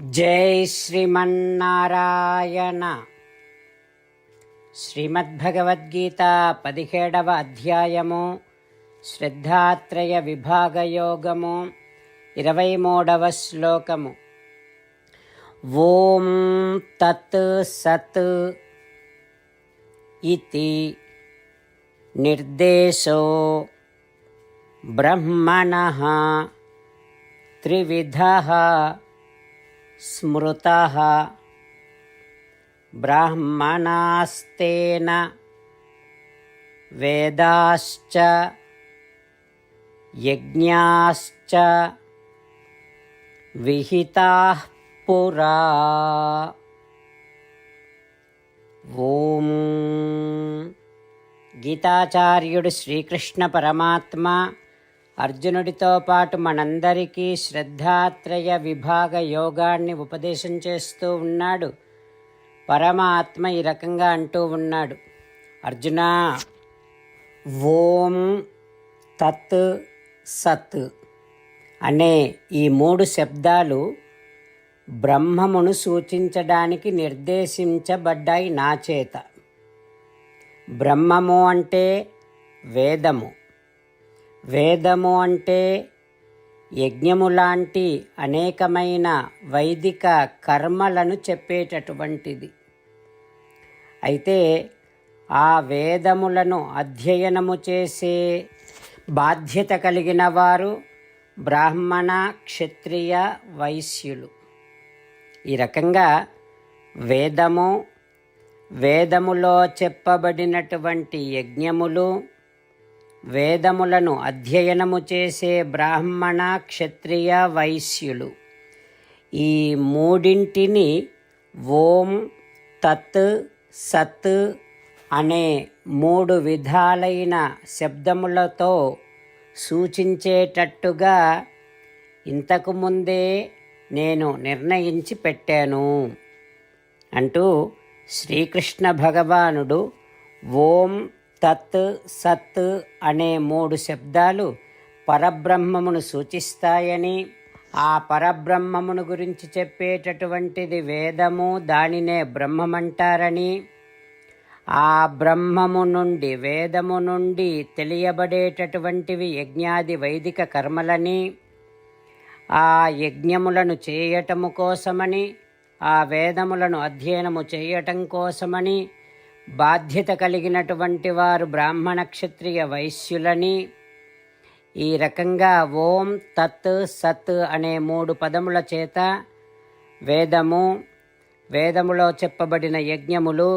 జై శ్రీమన్నారాయణ. శ్రీమద్భగవద్గీత పదిహేడవ అధ్యాయము శ్రద్ధాత్రయ విభాగయోగము ఇరవై మూడవ శ్లోకము. ఓం తత్ సత్ ఇతి నిర్దేశో బ్రహ్మణ త్రివిధ స్మృతः బ్రాహ్మణాస్తేన వేదాశ్చ యజ్ఞాశ్చ విహితాः పురా. ఓం. గీతాచార్యుడు శ్రీకృష్ణ పరమాత్మ అర్జునుడితో పాటు మనందరికీ శ్రద్ధాత్రయ విభాగ యోగాన్ని ఉపదేశం చేస్తూ ఉన్నాడు. పరమాత్మ ఈ రకంగా అంటూ ఉన్నాడు. అర్జున ఓం తత్ సత్ అనే ఈ మూడు శబ్దాలు బ్రహ్మమును సూచించడానికి నిర్దేశించబడ్డాయి నా చేత. బ్రహ్మము అంటే వేదము. వేదము అంటే యజ్ఞము లాంటి అనేకమైన వైదిక కర్మలను చెప్పేటటువంటిది. అయితే ఆ వేదములను అధ్యయనము చేసే బాధ్యత కలిగిన వారు బ్రాహ్మణ క్షత్రియ వైశ్యులు. ఈ రకంగా వేదము వేదములో చెప్పబడినటువంటి యజ్ఞములు వేదములను అధ్యయనము చేసే బ్రాహ్మణ క్షత్రియ వైశ్యులు. ఈ మూడింటిని ఓం తత్ సత్ అనే మూడు విధాలైన శబ్దములతో సూచించేటట్టుగా ఇంతకుముందే నేను నిర్ణయించి పెట్టాను అంటూ శ్రీకృష్ణ భగవానుడు ఓం తత్ సత్ అనే మూడు శబ్దాలు పరబ్రహ్మమును సూచిస్తాయని ఆ పరబ్రహ్మమును గురించి చెప్పేటటువంటిది వేదము దానినే బ్రహ్మమంటారని. ఆ బ్రహ్మము నుండి వేదము నుండి తెలియబడేటటువంటివి యజ్ఞాది వైదిక కర్మలని ఆ యజ్ఞములను చేయటము కోసమని ఆ వేదములను అధ్యయనము చేయటం కోసమని బాధ్యత కలిగినటువంటి వారు బ్రాహ్మణ క్షత్రియ వైశ్యులని. ఈ రకంగా ఓం తత్ సత్ అనే మూడు పదముల చేత వేదము వేదములో చెప్పబడిన యజ్ఞములు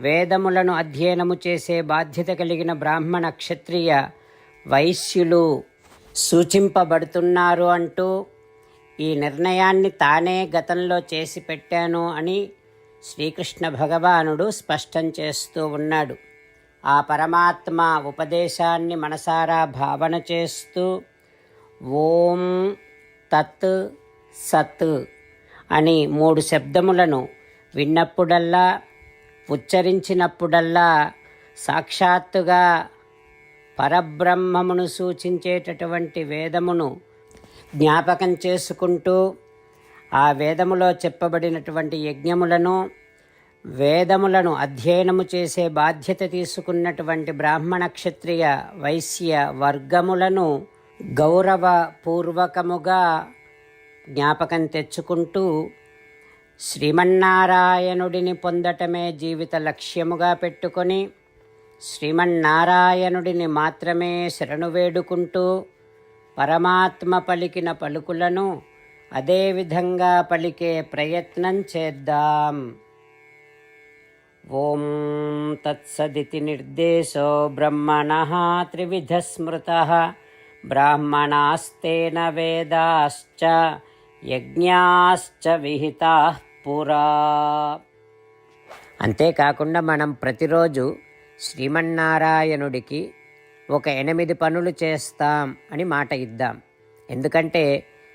వేదములను అధ్యయనము చేసే బాధ్యత కలిగిన బ్రాహ్మణ క్షత్రియ వైశ్యులు సూచింపబడుతున్నారు అంటూ ఈ నిర్ణయాన్ని తానే గతంలో చేసి పెట్టాను అని శ్రీకృష్ణ భగవానుడు స్పష్టం చేస్తూ ఉన్నాడు. ఆ పరమాత్మ ఉపదేశాన్ని మనసారా భావన చేస్తూ ఓం తత్ సత్ అని మూడు శబ్దములను విన్నప్పుడల్లా ఉచ్చరించినప్పుడల్లా సాక్షాత్తుగా పరబ్రహ్మమును సూచించేటటువంటి వేదమును జ్ఞాపకం చేసుకుంటూ ఆ వేదములో చెప్పబడినటువంటి యజ్ఞములను వేదములను అధ్యయనము చేసే బాధ్యత తీసుకున్నటువంటి బ్రాహ్మణ క్షత్రియ వైశ్య వర్గములను గౌరవపూర్వకముగా జ్ఞాపకం తెచ్చుకుంటూ శ్రీమన్నారాయణుడిని పొందటమే జీవిత లక్ష్యముగా పెట్టుకొని శ్రీమన్నారాయణుడిని మాత్రమే శరణు వేడుకుంటూ పరమాత్మ పలికిన పలుకులను అదేవిధంగా పలికే ప్రయత్నం చేద్దాం. ఓం తత్సదితి నిర్దేశో బ్రహ్మణ త్రివిధ స్మృత. బ్రాహ్మణాస్తేన వేదాశ్చ యజ్ఞాశ్చ విహితా పురా. అంతేకాకుండా మనం ప్రతిరోజు శ్రీమన్నారాయణుడికి ఒక ఎనిమిది పనులు చేస్తాం అని మాట ఇద్దాం. ఎందుకంటే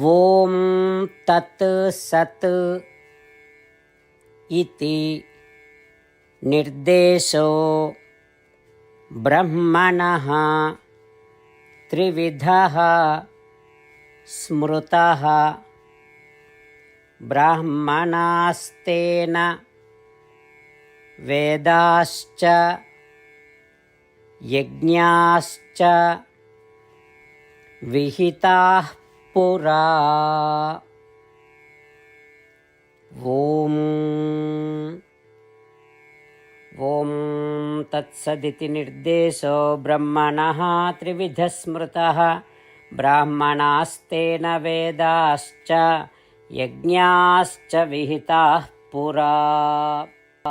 ॐ तत् सत् इति निर्देशो ब्रह्मणः त्रिविधः स्मृतः ब्राह्मणास्तेन वेदाश्च यज्ञाश्च विहिताः पुरा। ॐ ॐ तत्सदिति निर्देशो ब्रह्मणः त्रिविधस्मृतः। ब्राह्मणास्तेन वेदाश्च यज्ञाश्च विहिताः पुरा।